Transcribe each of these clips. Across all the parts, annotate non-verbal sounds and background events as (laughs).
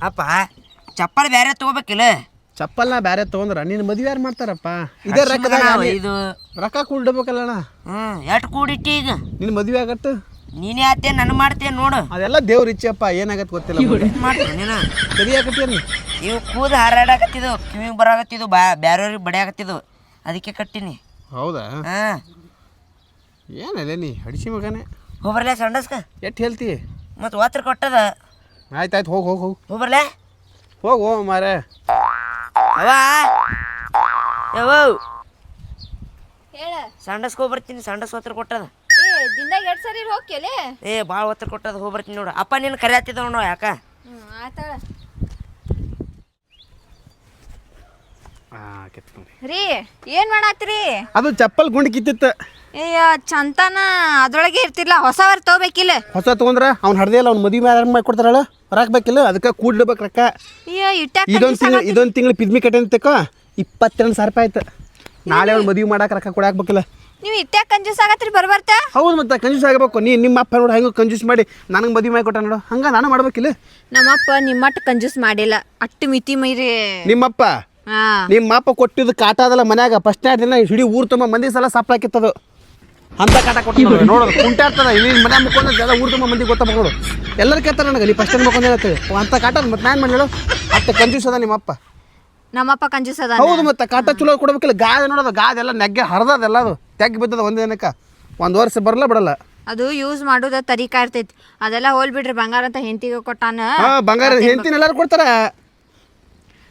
ಅಪ್ಪ ಚಪ್ಪಲ್ ಬೇರೆ ತಗೋಬೇಕಿಲ್ಲ? ಚಪ್ಪಲ್ನ ಬ್ಯಾರೆ ತಗೊಂಡ್ರ ನಿನ್ನ ಮದ್ವೆ ಯಾರು ಮಾಡ್ತಾರಪ್ಪ? ಇದೇ ರೊಕ್ಕದಾಗ ಇದು ರೊಕ್ಕ ಕೂಡ್ಬೇಕಲ್ಲಣ್ಣ ಹ್ಮ್ ಎಷ್ಟು ಕೂಡಿಟ್ಟಿ ಈಗ? ನಿನ್ನ ಮದ್ವೆ ಆಗತ್ತ ನೀನೇ ಆತೆ ನನ್ನ ಮಾಡ್ತೇನೆ ನೋಡು. ಅದೆಲ್ಲ ದೇವ್ರ ಇಚ್ಛೆಪ್ಪ ಏನಾಗತ್ತೆ ಗೊತ್ತಿಲ್ಲ ಮಾಡ್ತೀನಿ ನೀನು? ಇವು ಕೂದ ಹಾರಾಡಕತ್ತಿದ್ದು ಕಿವಿಗೆ ಬರಾಕತ್ತಿದ್ದು ಬಾ ಬ್ಯಾರೆಯವ್ರಿಗೆ ಬಡಿಯಾಕತ್ತಿದ್ದು. ಅದಕ್ಕೆ ಕಟ್ಟಿನಿ. ಹೌದಾ? ಹಾ. ಏನಲ್ಲ ನೀ ಹಡಿಸಿ ಮಗನೇ? ಹೋಗ್ಬರ್ಲೆ ಸಂಡಸ್ಕ? ಎಷ್ಟು ಹೇಳ್ತಿ? ಮತ್ತು ವಾತ್ರ ಕೊಟ್ಟದ? ಆಯ್ತು ಆಯ್ತು ಹೋಗಿ ಹೋಗಿ ಹೋಗಿ. ಹೋಗ್ಬರ್ಲೆ? ಹೋಗು ಹೋಗ ಮಾರೇ ಅವ ಹೇಳ. ಸಂಡಸ್ಕ ಹೋಗ್ಬರ್ತೀನಿ ಸಂಡಸ್ ವಾತ್ರ ಕೊಟ್ಟದ. ದಿನದಾಗ ಎರಡು ಸರಿ ಹೋಗ್ಕೆಲೆ ಏ ಭಾಳ ಒತ್ತರ ಕೊಟ್ಟದ ಹೋಗ್ಬರ್ತೀನಿ ನೋಡು. ಅಪ್ಪ ನೀನು ಕರೆ ಹತ್ತಿದ ನೋಡು ಯಾಕ? ಹ್ಞೂ ಆತಾಳ ರೀ ಏನ್ ಮಾಡಾತ್ರಿ ಅದು ಚಪ್ಪಲ್ ಗುಂಡ್ ಕಿತ್ತಿತ್ತು. ಅಯ್ಯ ಚಂತನ ಅದ್ರೊಳಗೆ ಇರ್ತಿರ್ಲ ಹೊಸವರ್ ತಗೋಬೇಕಿಲ್ಲ ಹೊಸ ತಗೊಂಡ್ರ ಅವ್ನ ಹಡ್ದೇ ಇಲ್ಲ ಅವ್ನ ಮದುವೆ ಮ್ಯಾಲ ಮಾಡಿ ಕೊಡ್ತಾರಲ್ಲ ಹೊರಾಕ್ಬೇಕಿಲ್ಲ ಅದಕ್ಕೆ ಕೂಡ್ಲೇಬೇಕು ರೊಕ್ಕ. ಅಯ್ಯ ಇಟ್ಟ ಇದೊಂದು ತಿಂಗಳು ಇದೊಂದು ತಿಂಗಳು ಪಿದ್ಮಿ ಕಟ್ಟೆ ಅಂತಕ್ಕ ಇಪ್ಪತ್ತೆರಡು ಸಾವಿರ ರೂಪಾಯಿ ಆಯ್ತು. ನಾಳೆ ಅವ್ನ ಮದುವೆ ಮಾಡಕ್ಕೆ ರೊಕ್ಕ ಕೊಡಾಕ್ಬೇಕಿಲ್ಲ ನೀವು ಇಟ್ಟಾಕ ಕಂಜೂಸ್ ಆಗತ್ರಿ ಬರ್ಬರ್ತ? ಹೌದು ಮತ್ತೆ ಕಂಜೂಸ್ ಆಗಬೇಕು. ನೀ ನಿಮ್ಮ ಅಪ್ಪ ನೋಡು ಹೆಂಗೆ ಕಂಜೂಸ್ ಮಾಡಿ ನನಗೆ ಮದುವೆ ಮಾಡಿ ಕೊಟ್ಟ ನೋಡು. ಹಂಗ ನಾನು ಮಾಡ್ಬೇಕಿಲ್ಲ ನಮ್ಮಪ್ಪ ನಿಮ್ಮಟ್ಟು ಕಂಜೂಸ್ ಮಾಡಿಲ್ಲ. ಅಟ್ಟು ಮಿತಿ ಮೈರಿ. ನಿಮ್ಮಪ್ಪ? ಹಾ. ನಿಮ್ಮ ಅಪ್ಪ ಕೊಟ್ಟಿದ್ದು ಕಾಟ ಅದಲ್ಲ ಮನ್ಯಾಗ. ಫಸ್ಟ್ ದಿನ ಇಡೀ ಊರ್ ತುಂಬ ಮಂದಿ ಸಲ ಸಪ್ಲಾಕಿತ್ತದು ಅಂತ ಕಾಟ ಕೊಟ್ಟಿದ್ದು ನೋಡೋದು (laughs) ಕುಂಟಾಡ್ತದ. ಇಲ್ಲಿ ಮನೆ ಮುಕ್ಕೊಂಡು ಎಲ್ಲ ಊರು ತುಂಬ ಮಂದಿ ಗೊತ್ತಾಗ್ಬೋದು ಎಲ್ಲರೂ ಕೇಳ್ತಾರೆ ನನಗೆ ನೀ ಫಸ್ಟ್ ಮುಕ್ಕೊಂಡು ಹೇಳ್ತೇವೆ ಅಂತ ಕಾಟ ಮತ್ತೆ ನಾನು ಮಾಡಲು ಅಷ್ಟು ಕಂಜೂಸ್ ಅದ ನಿಮ್ಮಪ್ಪ. ನಮ್ಮಪ್ಪ ಕಂಜೂಸ್ ಅದ ಹೌದು ಮತ್ತೆ ಕಾಟ ಚಲೋ ಕೊಡ್ಬೇಕಿಲ್ಲ. ಗಾದೆ ನೋಡೋದು ಗಾದೆ ಎಲ್ಲ ನೆಗ್ಗೆ ಹರಿದದೆಲ್ಲ ಅದು. ತೆಗ್ ಬಿದ್ದದ ಒಂದೇ ದಿನಕ್ಕೆ. ಒಂದು ವರ್ಷ ಬರಲ್ಲ ಬಿಡಲ್ಲ. ಅದು ಯೂಸ್ ಮಾಡೋದ ತರೀಕಾ ಇರ್ತೈತಿ. ಅದೆಲ್ಲ ಹೋಲ್ ಬಿಡ್ರಿ ಬಂಗಾರ ಅಂತ ಹೆಂಡತಿಗೆ ಕೊಟ್ಟಾನ ಹಾ ಬಂಗಾರ ಹೆಂಡ್ತಿನ ಎಲ್ಲರೂ ಕೊಡ್ತಾರ.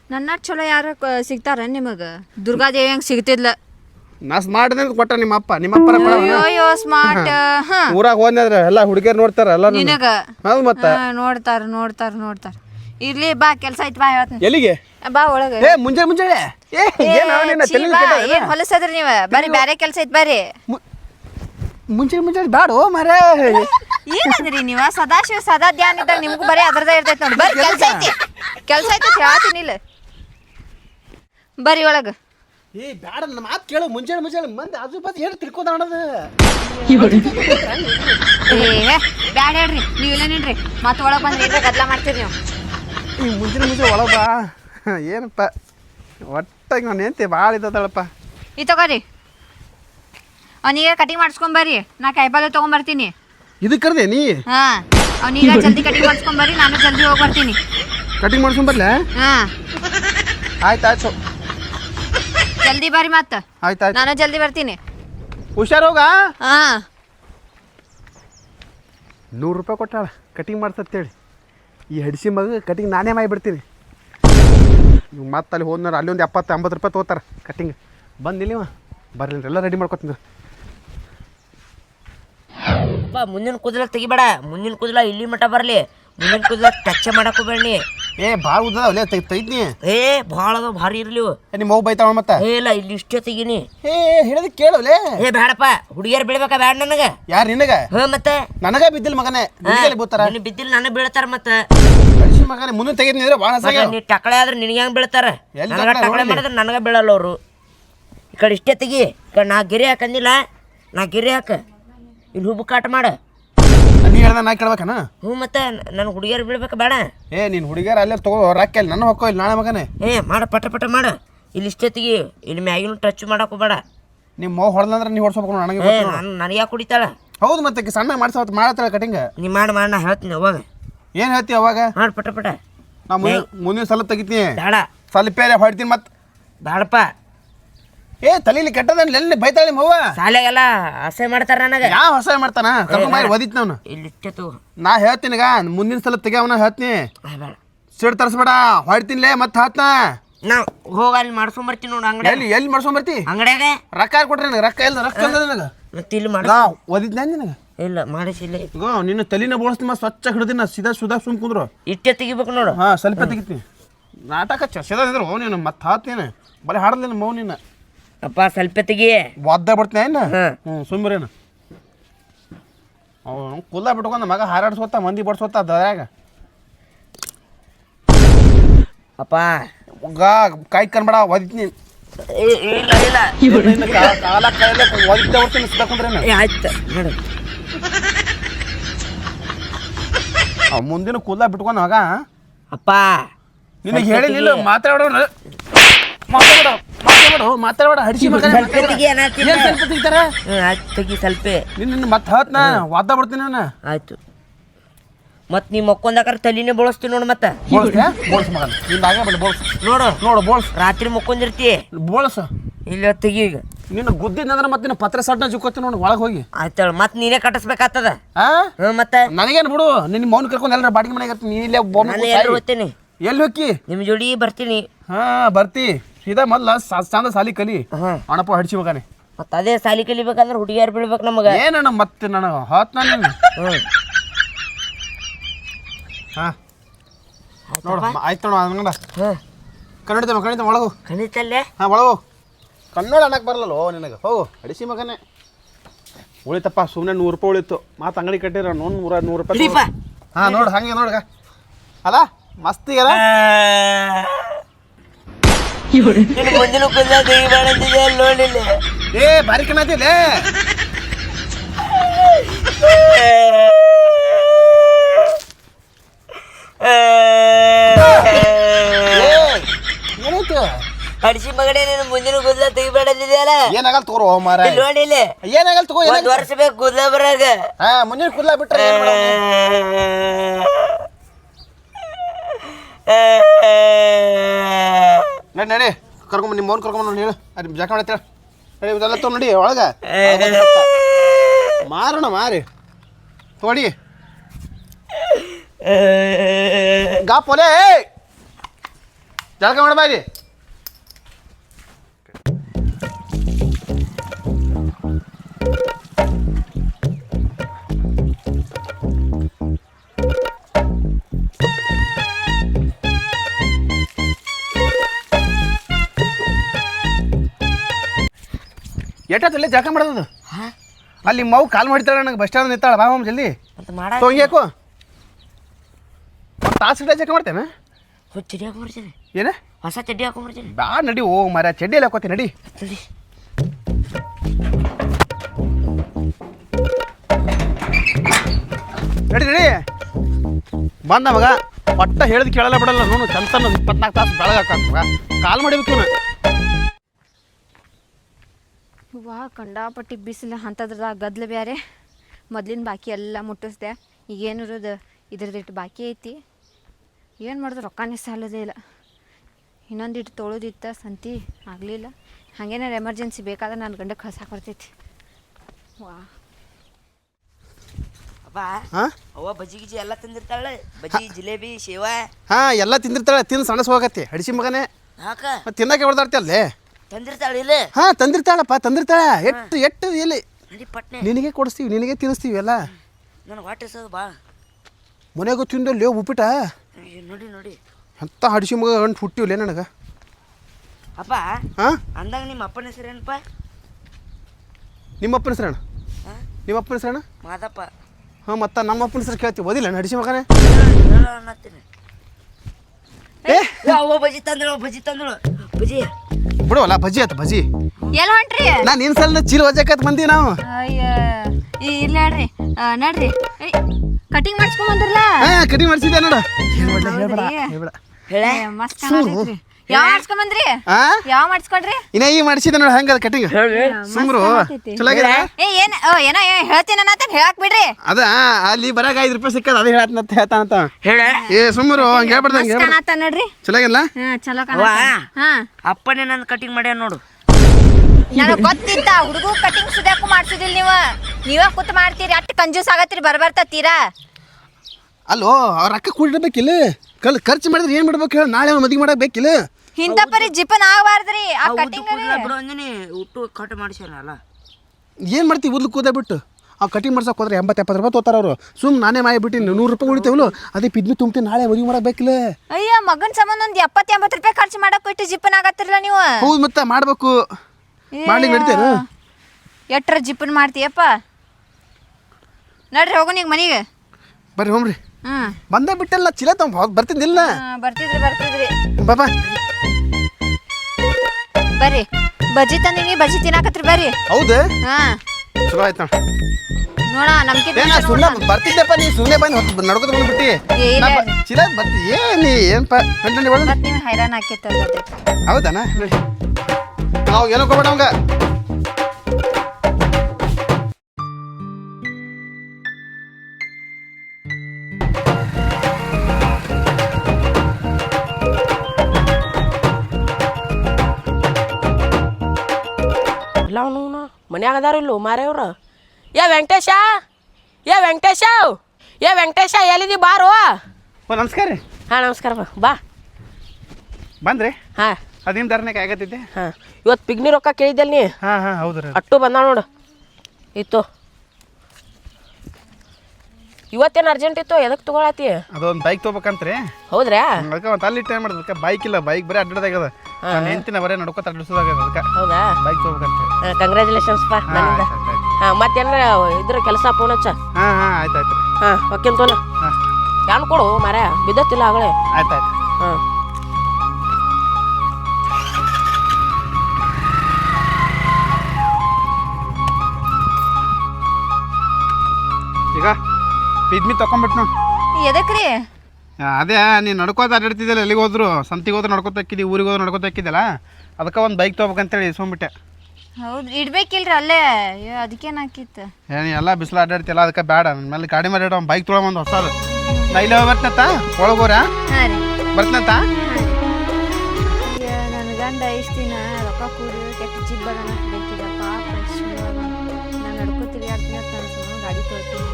ನನ್ನ ಚಲೋ ಯಾರು ಸಿಗ್ತಾರ ನಿಮಗೆ? ದುರ್ಗಾದೇವಿ ಹೆಂಗ್ ಸಿಗ್ತಿದ್ಲ. ನಾಸ್ ಮಾಡಿದ್ರೆ ಕೊಟ್ಟ ನಿಮ್ಮ ಅಪ್ಪ ನಿಮ್ಮ ಅಪ್ಪರ ಅಯ್ಯೋ ಅಯ್ಯೋ ಸ್ಮಾರ್ಟ್ ಹಾ. ಊರಾಗ ಹೋದ್ರೆ ಎಲ್ಲ ಹುಡುಗಿಯರು ನೋಡ್ತಾರ ಎಲ್ಲ ನಿನಗ? ಹೌದು ಮತ್ತೆ. ನೋಡ್ತಾರ ನೋಡ್ತಾರ ನೋಡ್ತಾರ. ಇರ್ಲಿ ಬಾ ಕೆಲಸ ಐತಿ ಬಾ ಹೇಳ್ತೀನಿ. ಎಲ್ಲಿಗೆ? ಬಾ ಒಳಗೆ. ಏ ಮುಂಜಾನೆ ಮುಂಜಾನೆ. ಏ ಏನು ನಿನ್ನ ತಲೆ ಕೆಟ್ಟದ? ಏನ್ ಹೊಲಸದ್ರಿ ನೀವ? ಬರ್ರಿ ಬೇರೆ ಕೆಲ್ಸ ಐತಿ ಬರ್ರಿ ಮುಂಜಾನೆ ಮುಂಜಾನೆ ಬ್ಯಾಡೋ ಮರ ಏನಂದ್ರಿ ನೀವ? ಸದಾಶಿವ ಸದಾ ಧ್ಯಾನ ಇದ್ದಾಗ ನಿಮ್ಗೂ ಬರೀ ಅದ್ರದ ಇರ್ತೈತಿ ನೋಡಿ. ಬರ್ರಿ ಕೆಲ್ಸ ಐತಿ. ಕೆಲ್ಸ ಐತಿ ಹೇಳ್ತೀನಿ ಇಲ್ಲ. ಬರ್ರಿ ಒಳಗ. ಏ ಬ್ಯಾಡ ನನ್ನ ಮಾತು ಕೇಳು. ಮುಂಜಾನೆ ಮುಂಜಾನೆ ಮಂದಿ ಆಜು ಬಾಜು ಏನು ತಿರ್ಕೋದ ಅನ್ನೋದು? ಏ ಬ್ಯಾಡ ಹೇಳ್ರಿ. ನೀವ್ ಇಲ್ಲ ನಿನ್ರಿ ಮತ್ತ ಒಳಗ್ ಬಂದ್ರಿ ಗದ್ಲ ಮಾಡ್ತೀರಿ ನೀವು. ಈ ಮುಂಜಾನೆ ಮುಂಜಾನೆ ಒಳಗೆ ಬಾ. ಏನಪ್ಪ? ಒಟ್ಟಾಗಿ ನಾನು ಏನ್ತಿ ಭಾಳ ಇದ್ದದಳಪ್ಪ ಈ ತಗೋರಿ. ಅವನಿಗೆ ಕಟಿಂಗ್ ಮಾಡಿಸ್ಕೊಂಡ್ ಬರ್ರಿ. ನಾ ಕಾಯಿಪಲ್ಲೆ ತಗೊಂಬರ್ತೀನಿ. ಇದು ಕರ್ದೆ ನೀ? ಹಾ. ಅವನೀಗ ಜಲ್ದಿ ಕಟಿಂಗ್ ಮಾಡಿಸ್ಕೊಂಡ್ ಬರ್ರಿ ನಾನು ಜಲ್ದಿ ಹೋಗಿ ಬರ್ತೀನಿ. ಕಟಿಂಗ್ ಮಾಡ್ಸ್ಕೊಂಡ್ ಬರ್ಲೆ? ಹಾ. ಆಯ್ತು ಆಯ್ತು. ಜಲ್ದಿ ಬರ್ರಿ ಮತ್ತ. ಆಯ್ತು ಆಯ್ತು. ನಾನು ಜಲ್ದಿ ಬರ್ತೀನಿ. ಹುಷಾರ್ ಹೋಗ? ಹಾ. ನೂರು ರೂಪಾಯಿ ಕೊಟ್ಟಾಳ. ಕಟಿಂಗ್ ಮಾಡ್ತತ್ತೇಳಿ ಈ ಹಡಿಸಿ ಮಗ ಕಟಿಂಗ್ ನಾನೇ ಮಾಡಿಬಿಡ್ತೀನಿ. ಇವ್ ಮತ್ತೆ ಅಲ್ಲಿ ಹೋದ್ನಾರ ಅಲ್ಲಿ ಒಂದು ಎಪ್ಪತ್ತು, ಎಂಬತ್ತು ರೂಪಾಯಿ ತೊಗೋತಾರೆ ಕಟಿಂಗ್ ಬಂದಿಲ್ಲಿವ ಬರ್ಲಿಲ್ಲ ಎಲ್ಲ ರೆಡಿ ಮಾಡ್ಕೊತೀನಿ. ಮುಂದಿನ ಕೂದಲ ತೆಗಿಬೇಡ. ಮುಂದಿನ ಕೂದಲ ಇಲ್ಲಿ ಮಟ ಬರಲಿ. ಮುಂದಿನ ಕೂದಲ ಟಚ್ ಮಾಡಕ್ಕೂ ಹೋಗ್ಬೇಡಿ ಏ ಭಾಳ ಉದ್ದದ ಲೇ ತೆಗ್ ತೆಗಿದ್ನಿ ಏ ಭಾಳ ಅದ ಭಾರಿ ಇರ್ಲಿ ಇವು. ಏ ನಿಮ್ಮ ಹೋಗಿ ಬೈತಾವ ಮತ್ತೆ? ಏ ಇಲ್ಲ ಇಲ್ಲಿ ಇಷ್ಟೇ ತೆಗೀನಿ. ಏ ಹೇಳೋದು ಕೇಳೋಲೆ ಏ ಬೇಡಪ್ಪ ಹುಡುಗಿಯರ್ ಬೀಳ್ಬೇಕಾ ಬೇಡ ನನಗೆ? ಯಾರು ನಿನಗ? ಹ್ಞೂ ಮತ್ತೆ? ನನಗ ಬಿದ್ದಿಲ್ಲ ಮಗನೇ. ನಿನಗೆ ಬೀಳ್ತಾರ? ನಿನ್ನ ಬಿದ್ದಿಲ್ಲ ನನಗೆ ಬೀಳ್ತಾರ ಮತ್ತೆ? ಕಳಿಸಿ ಮಗನೇ ಮುಂದೆ ತೆಗೆದ್ನಿದ್ರೆ ಭಾಳ ಸಾಗ ನೀ ಟಕಳೆ ಆದ್ರೆ ನಿನಗೆ ಹೆಂಗೆ ಬೀಳ್ತಾರ? ಎಲ್ಲಿ ನನಗೆ ಟಕಳೆ ಮಾಡಿದ್ರೆ ನನಗೆ ಬೀಳಲ್ಲ ಅವರು. ಈ ಕಡೆ ಇಷ್ಟೇ ತೆಗಿ ಈ ಕಡೆ ನಾ ಗಿರಿ ಹಾಕಂದಿಲ್ಲ ನಾ ಗಿರಿ ಹಾಕ. ಇಲ್ಲಿ ಹುಬ್ಬು ಕಾಟ ಮಾಡ. ನೀ ಹೇಳ್ದ ನಾ ಕೇಳ್ಬೇಕನ? ಹ್ಞೂ ಮತ್ತೆ ನನ್ನ ಹುಡುಗಿಯರ್ ಬಿಡ್ಬೇಕು ಬೇಡ. ಏ ನಿನ್ನ ಹುಡುಗಿಯರ ಅಲ್ಲೇ ತಗೋ ರಾಕಿ ಅಲ್ಲಿ ನನ್ನ ಹೊಕ್ಕೋ ಇಲ್ಲಿ ನಾಳೆ ಮಗನೇ. ಏ ಮಾಡ ಪಟ ಪಟ ಮಾಡ. ಇಲ್ಲಿ ಇಷ್ಟೊತ್ತಿಗೆ ತೆಗಿ ಇಲ್ಲಿ ಮ್ಯಾಗಿನೂ ಟಚ್ ಮಾಡಕ್ಕೂ ಬೇಡ. ನಿಮ್ಮ ಮಗು ಹೊಡೆದಂದ್ರೆ ನೀವು ಹೊಡ್ಸ್ಬೇಕು ನನಗೆ ಏ ಗೊತ್ತು ನಾನು ನನಗೆ ಯಾಕೆ ಕುಡಿತಾಳ ಹೌದು ಮತ್ತೆ ಆಕಿ ಸಣ್ಣ ಮಾಡ್ಸ ಮಾಡತ್ತಾಳ ಕಟಿಂಗ್ ನೀ ಮಾಡಿ ಮಾಡಿ ನಾ ಹೇಳ್ತೀನಿ ಅವಾಗ. ಏನು ಹೇಳ್ತಿ ಅವಾಗ? ಮಾಡಿ ಪಟ ಪಟ. ನಾ ಮುಂದಿನ ಮುಂದಿನ ಸಲ ತೆಗಿತೀನಿ. ಬೇಡ. ಸ್ವಲ್ಪ ಹೊಡ್ತೀನಿ ಮತ್ತೆ. ಬೇಡಪ್ಪ. ಏ ತಲೀಲಿ ಕೆಟ್ಟದನ್ ಎಲ್ಲಿ ಬೈತಾಳೆ ಮವ್ವ? ಶಾಲೆಗೆಲ್ಲ ಅಸಹ್ಯ ಮಾಡ್ತಾರ ನನಗೆ. ಯಾವ ಹೊಸ ಮಾಡ್ತಾನ? ತಮ್ಮ ಓದಿತ್ ನಾನು. ಇಲ್ಲಿ ಇಷ್ಟೇ ತಗೋ. ನಾ ಹೇಳ್ತೀನಿ ಗಾ ಮುಂದಿನ ಸಲ ತೆಗಿಯವನ ಹೇಳ್ತೀನಿ. ಆ, ಬೇಡ. ಸಿಡ್ ತರಿಸ್ಬೇಡ ಹೊಡ್ತೀನಿಲೇ ಮತ್ತೆ ಹಾತ್ನ. ನಾ ಹೋಗ ಅಲ್ಲಿ ಮಾಡ್ಸ್ಕೊಂಬರ್ತೀನಿ ನೋಡು ಅಂಗಡಿ ಎಲ್ಲಿ ಎಲ್ಲಿ ಮಾಡ್ಸ್ಕೊಂಬರ್ತಿ ಅಂಗಡಿಯಾಗ? ರೊಕ್ಕ ಯಾರ್ ಕೊಟ್ರಿ ನನಗೆ? ರೊಕ್ಕ ಇಲ್ಲ ರೊಕ್ಕ ಇಲ್ಲ ನನಗೆ? ಮತ್ತೆ ಇಲ್ಲಿ ಮಾಡ ನಾ ಓದಿದ್ನ ನಿನಗೆ? ಇಲ್ಲ ಮಾಡಿಸಿಲ್ಲ ಗೋ ನಿನ್ನ ತಲಿನ ಬೋಳಿಸ್ತೀನಿ ಮತ್ತೆ ಸ್ವಚ್ಛ ಹಿಡಿದಿನ ಸೀದಾ ಸುಧಾ ಸುಮ್ ಕುಂದ್ರು. ಇಟ್ಟೆ ತೆಗಿಬೇಕು ನೋಡು. ಹಾಂ ಸ್ವಲ್ಪ ತೆಗಿತೀನಿ. ನಾಟಕ ಚಸದ ಇದ್ರು ಹೋ ನೀನು ಮತ್ತೆ ಹಾತ್ನೇನು ಬರೀ ಹಾಡಲಿಲ್ಲ ಮೌ ನೀನು? ಅಪ್ಪ ಸ್ವಲ್ಪ ತೆಗಿ. ಒದ್ದ ಬಿಡ್ತೀನಿ ಸುಮ್ಮರೇನು ಅವನು ಕುಲ್ಲ ಬಿಟ್ಕೊಂಡ ಮಗ ಹಾರಾಡ್ಸೋತ ಮಂದಿ ಬಡ್ಸೋತ ದರ್ಯಾಗ ಅಪ್ಪ. ಗಾ ಕಾಯಿ ಕನ್ಬೇಡ ಒದಿತ್ನಿ. ಇಲ್ಲ ಇಲ್ಲ. ಕಾಲ ಕಾಯಿಲೆ ಒದಿದ್ದೆ ಹೊರ್ತೀನಿ ಸಿಕ್ಕಾಕೊಂಡ್ರೆ ಆಯ್ತು ನೋಡು ಮುಂದಿನ ಕೂದಲ ಬಿಟ್ಕೊಂಡು ಮಗ ಅಪ್ಪ. ನಿನಗೆ ಹೇಳಿಲ್ಲ ಮಾತಾಡೋ ಮಾತಾಡೋ ಮಾತಾಡೋ ಮಾತಾಡಬೇಡ ಹಡಿಸಿ ಅನ್ನತ್ತೀನಿ. ಏನ್ ಸ್ವಲ್ಪ ತೆಗಿತಾರ? ಆಯ್ತು ತೆಗಿ ಸ್ವಲ್ಪ. ನಿನ್ನ ಮತ್ತೆ ಹತ್ನ ವಾದ ಬಿಡ್ತೀನಿ ನಾನು. ಆಯ್ತು. ಮತ್ತು ನೀ ಮಕ್ಕೊಂದಾಕಾರ ತಲಿನೇ ಬಳಸ್ತೀನಿ ನೋಡು ಮತ್ತೆ. ಬೋಳ್ಸ್ ಮಗನ. ನಿಂದ ಆಗೇ ಬಿಡ ಬೋಳ್ಸ್. ನೋಡು. ನೋಡು ಬೋಳ್ಸ್. ರಾತ್ರಿ ಮಕ್ಕೊಂದಿರ್ತಿ. ಬೋಳ್ಸ. ಇಲ್ಲ ತೆಗಿ ಈಗ. ನಿನ್ನ ಗುದ್ದಿದ್ನಂದ್ರೆ ಮತ್ತೆ ನಿನ್ನ ಪತ್ರ ಸಟ್ನ ಜುಕ್ಕೋತಿ ನೋಡು ಒಳಗೆ ಹೋಗಿ. ಆಯ್ತಳ ಮತ್ತೆ ನೀನೇ ಕಟ್ಟಿಸ್ಬೇಕಾಗ್ತದ? ಮತ್ತೆ? ನನಗೇನು ಬಿಡು ನಿನ್ನ ಮೌನ ಕರ್ಕೊಂಡು ಎಲ್ಲರ ಬಾಡಿಗೆ ಮನೆಗೆ ನೀ ಇಲ್ಲೇ ಎಲ್ಲಿ ಹೋಗ್ತೀನಿ. ಎಲ್ಲಿ ಹೋಗಿ ನಿಮ್ಮ ಜೋಡಿ ಬರ್ತೀನಿ. ಹಾ ಬರ್ತಿ. ಸೀದಾ ಮೊದ್ಲ ಚಂದ ಸಾಲಿ ಕಲಿ. ಅಣಪ ಹಡಿಸಿ ಮತ್ತ ಅದೇ ಸಾಲಿ ಕಲಿಬೇಕಂದ್ರೆ ಹುಡುಗಿಯಾರು ಬೀಳ್ಬೇಕು ನಮಗೆ. ಏನಣ್ಣ ಮತ್ತೆ ನನಗೆ? ಹಾತ್ ನಾನು ಹಾ. ನೋಡು ಆಯ್ತು ನೋಡು ಹಂಗಂದ ಹ್ಞೂ ಕನ್ನಡ ಕನ್ನಡ ಒಳಗು. ಖಂಡಿತಲ್ಲೇ ಹಾಂ ಒಳಗು. ಕನ್ನಡ ಅನ್ನಕ್ಕೆ ಓ ನಿನಗೆ? ಹೋಗು ಅಡಿಸಿ ಮಗನೆ. ಉಳಿತಪ್ಪ ಸುಮ್ಮನೆ ನೂರು ರೂಪಾಯಿ ಉಳಿತು. ಮಾತು ಅಂಗಡಿ ಕಟ್ಟಿರ ನೂರು ನೂರ ನೂರು ರೂಪಾಯಿ ಹಿಡೀಪ. ಹಾಂ ನೋಡು ಹಂಗೆ ನೋಡ್ಗ ಅಲ್ಲ ಮಸ್ತಿಗಲ್ಲ? ಮುಂದಿನ ಕುಂದ ಅಂತಿದ್ದೆ ಅಲ್ಲಿ ನೋಡಿಲ್ಲ ಏ ಬಾರಿ ಏನಾಯ್ತು ಅಡಿಸಿ ಮಗನೇ ನೀನು ಮುಂದಿನ ಕೂದಲ ತೆಗಿಬೇಡ ಏನಾಗಲ್ ಏನಾಗಲ್ಲ ತಗೋರೋ ಮಾರ ಇಲ್ಲಿ ನೋಡಿಲ್ಲ ಏನಾಗಲ್ಲ ತಗೋ ಒಂದ್ ವರ್ಷ ಬೇಕು ಕೂದಲ ಬರಾಗ ಹಾ ಮುಂದಿನ ಕೂದಲ ಬಿಟ್ರೆ ಏನ್? ನಡಿ ನಡಿ. ಕರ್ಕೊಂಬ ನಿಮ್ಮ ಮೌನ್ ಕರ್ಕೊಂಬ ನೋಡಿ ಹೇಳು. ಅದು ಜಾಕ ಮಾಡತ್ತೇಳ ನಡಿ ಇದೆಲ್ಲ ತೊಗೊಂಡು ನಡಿ ಒಳಗೆ. ಮಾರೋಣ ಮಾರಿ. ತೊಡಿ ಗಾಪೋಲೆ ಜಳಕ ಮಾಡಬಾರಿ ಎಷ್ಟೊತ್ತಲ್ಲಿ ಜಳಕ ಮಾಡೋದು ಹಾ? ಅಲ್ಲಿ ಮೌ ಕಾಲ್ ಮಾಡಿತಾಳೆ ನನಗೆ ಬಸ್ ಸ್ಟ್ಯಾಂಡ್ ನಿಂತಾಳ ಬಾ ಮಾಮ ಜಲ್ದಿ. ಮತ್ತೆ ಮಾಡ ತೊಂಗ್ಯಾಕು ಒಂದು ತಾಸು ಗಿಡ ಜಳಕ ಮಾಡ್ತೇನೆ. ಚಡ್ಡಿ ಹಾಕೊಂಡ್ಬಿಡ್ತೀನಿ ಏನ? ಹೊಸ ಚಡ್ಡಿ ಹಾಕೊಂಡ್ಬಿಡ್ತೀನಿ ಬಾ ನಡಿ ಓ ಮರ ಚಡ್ಡಿ ಎಲ್ಲ ಹಾಕೋತಿ ನಡಿ. ನಡಿ. ನಡಿ ಬಂದ ಮಗ ಒಟ್ಟ ಹೇಳಿದ್ ಕೇಳಲ್ಲ ಬಿಡಲ್ಲ ನೋಡು ಚಂತನ ಇಪ್ಪತ್ನಾಲ್ಕು ತಾಸು ಬೆಳಗ್ಗೆ ಹಾಕ ಮಗ. ಕಾಲ್ ಮಾಡಿಬೇಕು. ವಾ ಕಂಡಾಪಟ್ಟಿ ಬಿಸಿಲು ಅಂಥದ್ರದಾಗ ಗದ್ಲು ಬೇರೆ ಮೊದ್ಲಿನ ಬಾಕಿ ಎಲ್ಲ ಮುಟ್ಟಿಸ್ದೆ. ಈಗೇನಿರೋದು ಇದ್ರದಿಟ್ಟು ಬಾಕಿ ಐತಿ. ಏನು ಮಾಡಿದ್ರು ರೊಕ್ಕನೇ ಸಾಲೋದೇ ಇಲ್ಲ. ಇನ್ನೊಂದಿಟ್ಟು ತೊಳೆದಿತ್ತ ಸಂತಿ ಆಗಲಿಲ್ಲ. ಹಾಗೇನಾರು ಎಮರ್ಜೆನ್ಸಿ ಬೇಕಾದ್ರೆ ನನ್ನ ಗಂಡಕ್ಕೆ ಹಸಾಕ್ ಬರ್ತೈತಿ ವಾ. ಅವ್ವ ಬಜ್ಜಿ ಗಿಜಿ ಎಲ್ಲ ತಂದಿರ್ತಾಳೆ. ಬಜ್ಜಿ ಜಿಲೇಬಿ ಶೇವಾ. ಹಾ ಎಲ್ಲ ತಿಂದಿರ್ತಾಳೆ. ತಿಂದು ಸಣ್ಣ ಹೋಗತ್ತೆ ಹಡಿಸಿ ಮಗನೇ. ಹಾಕ. ಮತ್ತೆ ತಿನ್ನಕ್ಕೆ ಹೊಡೆದಾಡ್ತಿ ಅಲ್ಲೇ? ತಂದಿರ್ತಾಳೆ ಇಲ್ಲ? ಹಾ ತಂದಿರ್ತಾಳಪ್ಪ ತಂದಿರ್ತಾಳ. ಎಟ್ಟು ಎಟ್ಟು ಎಲ್ಲಿ? ನಡಿ ಪಟ್ನೆ. ನಿನಗೆ ಕೊಡಿಸ್ತೀವಿ ನಿನಗೆ ತಿನ್ನಿಸ್ತೀವಿ ಎಲ್ಲ. ನನಗೆ ಹೊಟ್ಟೆ ಸೋದು ಬಾ. ಮನೆಗೂ ತಿಂದಲ್ಲಿ ಉಪ್ಪಿಟ ಅಯ್ಯೋ, ನೋಡಿ ನೋಡಿ. ಅಂತ ಹಡಿಸಿ ಮಗ ಗಂಟು ಹುಟ್ಟಿವಲ್ಲೇ ನನಗೆ? ಅಪ್ಪ ಹಾ? ಅಂದಾಗ ನಿಮ್ಮ ಅಪ್ಪನ ಹೆಸರೇನಪ್ಪ ನಿಮ್ಮ ಅಪ್ಪನ ಹೆಸರಣ್ಣ ಹಾ? ನಿಮ್ಮ ಅಪ್ಪನ ಹೆಸರಣ್ಣ ಮಾದಪ್ಪ. ಹಾಂ ಮತ್ತೆ ನಮ್ಮ ಅಪ್ಪನ ಹೆಸರು ಕೇಳ್ತೀವಿ ಓದಿಲ್ಲ ಹಡಿಸಿ ಮಗನೇ? ಹೇಳು ಅನ್ನತ್ತೀನಿ. ಏ? ಯಾವ ಅವ್ವ ಬಜ್ಜಿ ತಂದಳು ಬಜಿ ತಂದಳು ಬಜ್ಜಿ ಬಿಡುವಲ್ಲ ಬಜಿ ಆಯ್ತು ಬಜಿ ಎಲ್ಲ ಹೊಂಟ್ರಿ? ನಾನು ನಿನ್ ಸಲ ಚೀಲ ವಜಾಕತ್ ಬಂದಿ ನಾವು. ಅಯ್ಯ ಇಲ್ಲ ಹೇಳ್ರಿ ನಡ್ರಿ. ಕಟಿಂಗ್ ಮಾಡಿಸ್ಕೊಂಬಂದ್ರಲ್ಲ ಹಾ ಕಟಿಂಗ್ ಮಾಡ್ಸಿದ್ದೆ ನೋಡು. ಹೇಳ್ಬೇಡ ಹೇಳ್ಬೇಡ ಹೇಳ್ಬೇಡ. ಹೇಳ ಮಸ್ತ್ ಕಾಣತೈತ್ರಿ ಯಾವ ಮಾಡಿಸ್ಕೊಂಬಂದ್ರಿ? ಆ? ಯಾವ ಮಾಡ್ಸ್ಕೊಂಡ್ರಿ? ಇನ್ನ ಈಗ ಮಾಡಿಸಿದ್ದೆ ನೋಡಿ ಹೆಂಗದ ಕಟಿಂಗ್ ಸುಮ್ರು. ಚಲೋ ಆಗಿದೆ? ಏ ಏನ್ ಓ, ಏನೋ ಏ- ಹೇಳ್ತೀನಿ ಅನ್ನತ್ತ ಹೇಳಕ್ ಬಿಡ್ರಿ. ಅದ ಅಲ್ಲಿ ಬರಾಗ ಐದು ರೂಪಾಯಿ ಸಿಕ್ಕದ ಅದ ಹೇಳತ್ನಂತ ಹೇಳ್ತಾನಂತ ಹೇಳ. ಏ ಸುಮ್ರು ಹಂಗೆ ಹೇಳ್ಬಾರ್ದು ಹಂಗೆ ಹೇಳ್ಬಾರ್ದು. ಕಾಣತ್ತ ನೋಡ್ರಿ. ಚಲೋ ಆಗಿಲ್ಲ ಹಾ ಚಲೋ ಅವ್ವ ಹಾ. ಅಪ್ಪನೇ ನನ್ನ ಕಟಿಂಗ್ ಮಾಡ್ಯಾನ ನೋಡು. ನನಗ್ ಗೊತ್ತಿತ್ತ ಹುಡುಗ ಕಟಿಂಗ್ ಸುದ್ಯಾಕು ಮಾಡ್ಸಿದಿಲ್ ನೀವ. ನೀವ ಕೂತ್ ಮಾಡ್ತೀರಿ ಅಟ್ ಕಂಜೂಸ್ ಆಗತ್ತೀರಿ ಬರ್ಬರ್ತ ತೀರಾ. ಅಲ್ಲೋ ಅವ್ರ ಅಕ್ಕ ಕೂಡಿರ್ಬೇಕಿಲ್ಲ ಕಲ್ ಖರ್ಚು ಮಾಡಿದ್ರೆ ಏನು ಮಾಡ್ಬೇಕು ಹೇಳಿ ನಾಳೆ ಅವ್ನ ಮದುವೆ ಮಾಡಕ್ ಬೇಕಿಲ್ಲ. ಇಂಥ ಪರಿ ಜಿಪನ್ ಆಗಬಾರ್ದ್ರಿ ಆ ಕಟಿಂಗ್ ಬಿಡು ಅಂದಿನಿ ಉಟ್ಟು ಕಟ್ ಮಾಡಿಸ್ಯಾನಲ್ಲ ಏನು ಮಾಡ್ತೀವಿ ಉದ್ಲು ಕೂದ ಬಿಟ್ಟು? ಆ ಕಟಿಂಗ್ ಮಾಡ್ಸಕ್ಕೆ ಹೋದ್ರೆ ಎಂಬತ್ತು ಎಪ್ಪತ್ತು ರೂಪಾಯಿ ತೋತಾರ ಅವರು. ಸುಮ್ ನಾನೇ ಮಾಯ ಬಿಟ್ಟಿನಿ ನೂರು ರೂಪಾಯಿ ಉಳಿತೇವಲ್ಲ? ಅದೇ ಪಿದ್ಮಿ ತುಂಬ್ತೀನಿ ನಾಳೆ ಮದುವೆ ಮಾಡಕ್ ಬೇಕಿಲ್ಲ. ಅಯ್ಯ ಮಗನ್ ಸಂಬಂಧ ಒಂದು ಎಪ್ಪತ್ತು ಎಂಬತ್ತು ರೂಪಾಯಿ ಖರ್ಚು ಮಾಡಕ್ ಇಟ್ಟು ಜಿಪ್ಪನ್ ಆಗತ್ತಿರಲ್ಲ ನೀವು. ಹೌದು ಮತ್ತೆ ಮಾಡಬೇಕು. ಮಾಡ್ಲಿಕ್ಕೆ ನಡೀತೇನು? ಎಟ್ರ ಜಿಪ್ಪನ್ ಮಾಡ್ತೀಯಪ್ಪ? ನಡ್ರಿ ಹೋಗೋಣ ಈಗ ಮನೆಗೆ. ಬರ್ರಿ ಹೋಗ್ರಿ ಹ್ಞೂ ಬಂದೇ ಬಿಟ್ಟಲ್ಲ ಚಿಲ ತಗೊಂಡು ಬರ್ತಿದ್ದಿಲ್ಲ. ಬರ್ತಿದ್ರಿ ಬರ್ತಿದ್ರಿ. ಬಾಬಾ ಬರ್ರಿ. ಬಜ್ಜಿ ತಂದಿನಿ ಬಜ್ಜಿ ತಿನ್ನಾಕತ್ರಿ ಬರ್ರಿ. ಹೌದು? ಹಾ. ಚಲೋ ಆಯ್ತು ನೋಡ್. ನೋಡ ನಮ್ಗೆ ಏ ನಾ ಸುಮ್ಮನೆ ಬರ್ತಿದ್ದೆಪ್ಪ ನೀ ಸುಮ್ಮನೆ ಬಂದು ಹೊತ್ತು ನಡ್ಕೊತ ಬಂದ್ಬಿಟ್ಟಿ. ಇಲ್ಲ. ನಾ ಬರ್ತಿ. ಏನಿ ಏನಪ್ಪ ಗಂಟೆ ಒಳಗೆ? ಮತ್ ನೀವು ಹೈರಾಣ ಆಕೈತಲ್ಲ ಹೌದಾನ? ನಾವು ಏನೋ ಕೊಬೇಡ ಅವಂಗ. ಮನ್ಯಾಗ ಅದಾರ ಇಲ್ಲೋ ಮಾರೇವ್ರು ಏ ವೆಂಕಟೇಶ! ಏ ವೆಂಕಟೇಶ! ಏ ವೆಂಕಟೇಶ ಎಲ್ಲಿದಿ ಬಾರೋ? ಓ ನಮಸ್ಕಾರ ರೀ. ಹಾಂ ನಮಸ್ಕಾರ ಬಾ ಬಾ. ಬಂದ್ರಿ? ಹಾಂ. ಅದು ನಿಮ್ಮ ಆಗತ್ತಿದ್ದೆ. ಹಾಂ. ಇವತ್ತು ಪಿಗ್ನಿ ರೊಕ್ಕ ಕೇಳಿದ್ದಲ್ಲ ನೀ? ಹಾಂ ಹಾಂ ಹೌದು ರೀ. ಅಟ್ಟು ಬಂದ ನೋಡು. ಇತ್ತು. ಇವತ್ತೇನು ಅರ್ಜೆಂಟ್ ಇತ್ತು? ಎದಕ್ಕೆ ತಗೊಳತಿ ಅದೊಂದು ಬೈಕ್ ತೊಗೋಬೇಕಂತ್ರಿ. ಹೌದ್ರಾ? ಅದಕ್ಕೆ ಒಂದು ಅಲ್ಲಿ ಟೈಮ್ ಮಾಡೋದಕ್ಕೆ ಬೈಕ್ ಇಲ್ಲ. ಬೈಕ್ ಬರೀ ಅಡ್ಡದಾಗದ ನಾನು ಹೆಂಡ್ತಿನ ಬರೀ ನಡ್ಕೋತ ಅಡ್ಡಿಸೋದಾಗದ ಅದಕ್ಕೆ. ಹೌದಾ? ಬೈಕ್ ತಗೋಬೇಕಂತ ಕಂಗ್ರ್ಯಾಚುಲೇಷನ್ಸ್ ಪಾ ನನ್ನಿಂದ. ಹಾಂ ಮತ್ತೇನಾರ ಇದ್ರ ಕೆಲಸ ಫೋನ್ ಹಚ್ಚ? ಹಾಂ ಹಾಂ ಆಯ್ತು ಆಯ್ತು. ಹಾಂ ಓಕೆ ತೋನ ಹಾಂ. ಯಾನ್ ಕೊಡು ಮಾರ ಬಿದ್ದತ್ತಿಲ್ಲ ಆಗಲೇ ಆಯ್ತು ಆಯ್ತು. ಹಾಂ. ಪಿದ್ಮಿ ತಕೊಂಬಿಟ್ ನೋಡಿ. ಎದಕ್ರಿ? ಅದೇ ನೀನು ನಡ್ಕೋತ ಅಡ್ಡಾಡ್ತಿದ್ದಲ್ಲ ಎಲ್ಲಿಗೆ ಹೋದ್ರು? ಸಂತಿಗೆ ಹೋದ್ರೆ ನಡ್ಕೋತ ಹಾಕಿದ್ದಿ ಊರಿಗೆ ಹೋದ್ರೆ ನಡ್ಕೋತ ಹಾಕಿದ್ದಲ್ಲ ಅದಕ್ಕೆ ಒಂದು ಬೈಕ್ ತೊಗೋಬೇಕಂತೇಳಿ ಇಸ್ಕೊಂಬಿಟ್ಟೆ. ಹೌದು ಇಡ್ಬೇಕಿಲ್ರಿ ಅಲ್ಲೇ. ಅಯ್ಯೋ ಅದಕ್ಕೇನು ಹಾಕಿತ್ತು ಏನು ಎಲ್ಲ ಬಿಸಿಲು ಅಡ್ಡಾಡ್ತಿಲ್ಲ ಅದಕ್ಕೆ ಬೇಡ ನನ್ನ ಮೇಲೆ ಗಾಡಿ ಮಾಡಿ ಒಂದು ಬೈಕ್ ತೊಗೊಂಬಂದು ಹೊಸದು. ನಾ ಇಲ್ಲಿ ಬರ್ತನತ್ತ ಒಳಗೋರ ಹಾಂ ರೀ. ಬರ್ತನಂತ? ನನ್ನ ಗಂಡ ಇಷ್ಟು ದಿನ ರೊಕ್ಕ ಕೂಡಿ ಕೆಟ್ಟ ಜಿಬ್ಬ ಬೇಕಿದೆ. ಪಾಪ ನಾನು ನಡ್ಕೋತೀವಿ ಅಂತ ಗಾಡಿ ತೊಳ್ತೀನಿ.